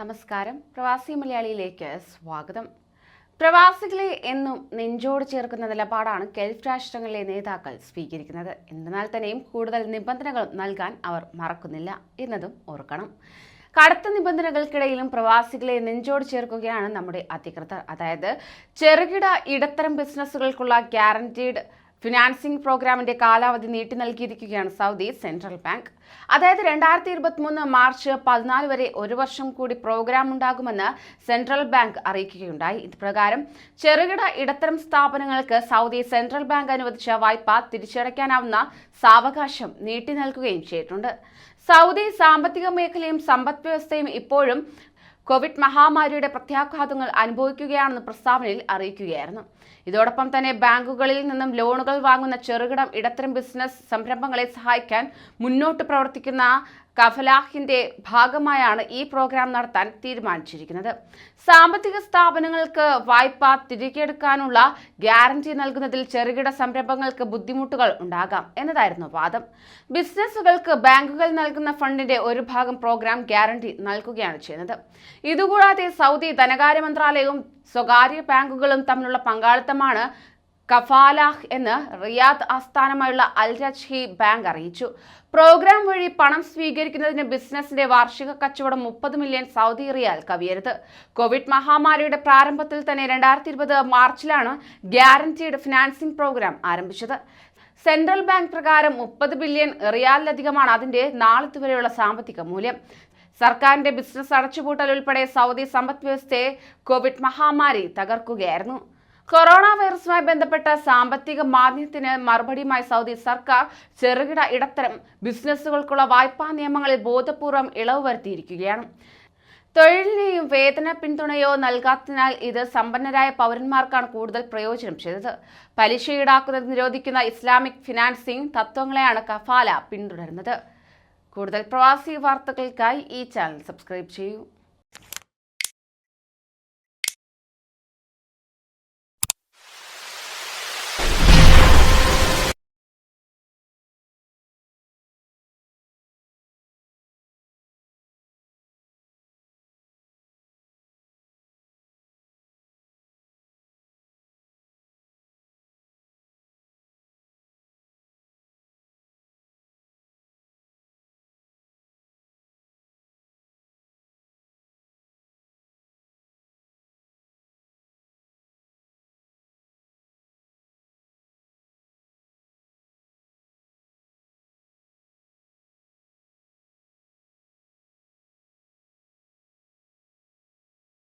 നമസ്കാരം. പ്രവാസി മലയാളിയിലേക്ക് സ്വാഗതം. പ്രവാസികളെ എന്നും നെഞ്ചോട് ചേർക്കുന്ന നിലപാടാണ് ഗൾഫ് രാഷ്ട്രങ്ങളിലെ നേതാക്കൾ സ്വീകരിക്കുന്നത്. എന്നാൽ തന്നെയും കൂടുതൽ നിബന്ധനകൾ നൽകാൻ അവർ മറക്കുന്നില്ല എന്നതും ഓർക്കണം. കടുത്ത നിബന്ധനകൾക്കിടയിലും പ്രവാസികളെ നെഞ്ചോട് ചേർക്കുകയാണ് നമ്മുടെ അധികൃതർ. അതായത് ചെറുകിട ഇടത്തരം ബിസിനസ്സുകൾക്കുള്ള ഗ്യാരണ്ടീഡ് ഫിനാൻസിംഗ് പ്രോഗ്രാമിന്റെ കാലാവധി നീട്ടി നൽകിയിരിക്കുകയാണ് സൗദി സെൻട്രൽ ബാങ്ക്. അതായത് രണ്ടായിരത്തി ഇരുപത്തിമൂന്ന് മാർച്ച് പതിനാല് വരെ ഒരു വർഷം കൂടി പ്രോഗ്രാം ഉണ്ടാകുമെന്ന് സെൻട്രൽ ബാങ്ക് അറിയിക്കുകയുണ്ടായി. ഇതുപ്രകാരം ചെറുകിട ഇടത്തരം സ്ഥാപനങ്ങൾക്ക് സൗദി സെൻട്രൽ ബാങ്ക് അനുവദിച്ച വായ്പ തിരിച്ചടയ്ക്കാനാവുന്ന സാവകാശം നീട്ടി നൽകുകയും ചെയ്തിട്ടുണ്ട്. സൗദി സാമ്പത്തിക മേഖലയും സമ്പദ് വ്യവസ്ഥയും ഇപ്പോഴും കോവിഡ് മഹാമാരിയുടെ പ്രത്യാഘാതങ്ങൾ അനുഭവിക്കുകയാണെന്ന് പ്രസ്താവനയിൽ അറിയിക്കുകയായിരുന്നു. ഇതോടൊപ്പം തന്നെ ബാങ്കുകളിൽ നിന്നും ലോണുകൾ വാങ്ങുന്ന ചെറുകിടം ഇടത്തരം ബിസിനസ് സംരംഭങ്ങളെ സഹായിക്കാൻ മുന്നോട്ട് പ്രവർത്തിക്കുന്ന കഫലാഹിന്റെ ഭാഗമായാണ് ഈ പ്രോഗ്രാം നടത്താൻ തീരുമാനിച്ചിരിക്കുന്നത്. സാമ്പത്തിക സ്ഥാപനങ്ങൾക്ക് വായ്പ തിരികെടുക്കാനുള്ള ഗ്യാരണ്ടി നൽകുന്നതിൽ ചെറുകിട സംരംഭങ്ങൾക്ക് ബുദ്ധിമുട്ടുകൾ ഉണ്ടാകാം എന്നതായിരുന്നു വാദം. ബിസിനസ്സുകൾക്ക് ബാങ്കുകൾ നൽകുന്ന ഫണ്ടിന്റെ ഒരു ഭാഗം പ്രോഗ്രാം ഗ്യാരണ്ടി നൽകുകയാണ് ചെയ്യുന്നത്. ഇതുകൂടാതെ സൗദി ധനകാര്യ മന്ത്രാലയവും സ്വകാര്യ ബാങ്കുകളും തമ്മിലുള്ള പങ്കാളിത്തമാണ് കഫാലാഹ് എന്ന് റിയാദ് ആസ്ഥാനമായുള്ള അൽ രജ്ഹി ബാങ്ക് അറിയിച്ചു. പ്രോഗ്രാം വഴി പണം സ്വീകരിക്കുന്നതിന് ബിസിനസിന്റെ വാർഷിക കച്ചവടം മുപ്പത് മില്യൺ സൗദി റിയാൽ കവിയരുത്. കോവിഡ് മഹാമാരിയുടെ പ്രാരംഭത്തിൽ തന്നെ രണ്ടായിരത്തി ഇരുപത് മാർച്ചിലാണ് ഗ്യാരണ്ടീഡ് ഫിനാൻസിംഗ് പ്രോഗ്രാം ആരംഭിച്ചത്. സെൻട്രൽ ബാങ്ക് പ്രകാരം മുപ്പത് ബില്യൺ റിയാലിലധികമാണ് അതിന്റെ നാളിതുവരെയുള്ള സാമ്പത്തിക മൂല്യം. സർക്കാരിന്റെ ബിസിനസ് അടച്ചുപൂട്ടൽ ഉൾപ്പെടെ സൗദി സമ്പദ് വ്യവസ്ഥയെ കോവിഡ് മഹാമാരി തകർക്കുകയായിരുന്നു. കൊറോണ വൈറസുമായി ബന്ധപ്പെട്ട സാമ്പത്തിക മാന്ദ്യത്തിന് മറുപടിയുമായി സൗദി സർക്കാർ ചെറുകിട ഇടത്തരം ബിസിനസ്സുകൾക്കുള്ള വായ്പാ നിയമങ്ങളിൽ ബോധപൂർവം ഇളവ് വരുത്തിയിരിക്കുകയാണ്. തൊഴിലിനെയും വേതന പിന്തുണയോ നൽകാത്തതിനാൽ ഇത് സമ്പന്നരായ പൗരന്മാർക്കാണ് കൂടുതൽ പ്രയോജനം ചെയ്തത്. പലിശ ഈടാക്കുന്നത് നിരോധിക്കുന്ന ഇസ്ലാമിക് ഫിനാൻസിംഗ് തത്വങ്ങളെയാണ് കഫാല പിന്തുടരുന്നത്. കൂടുതൽ പ്രവാസി വാർത്തകൾക്കായി ഈ ചാനൽ സബ്സ്ക്രൈബ് ചെയ്യൂ.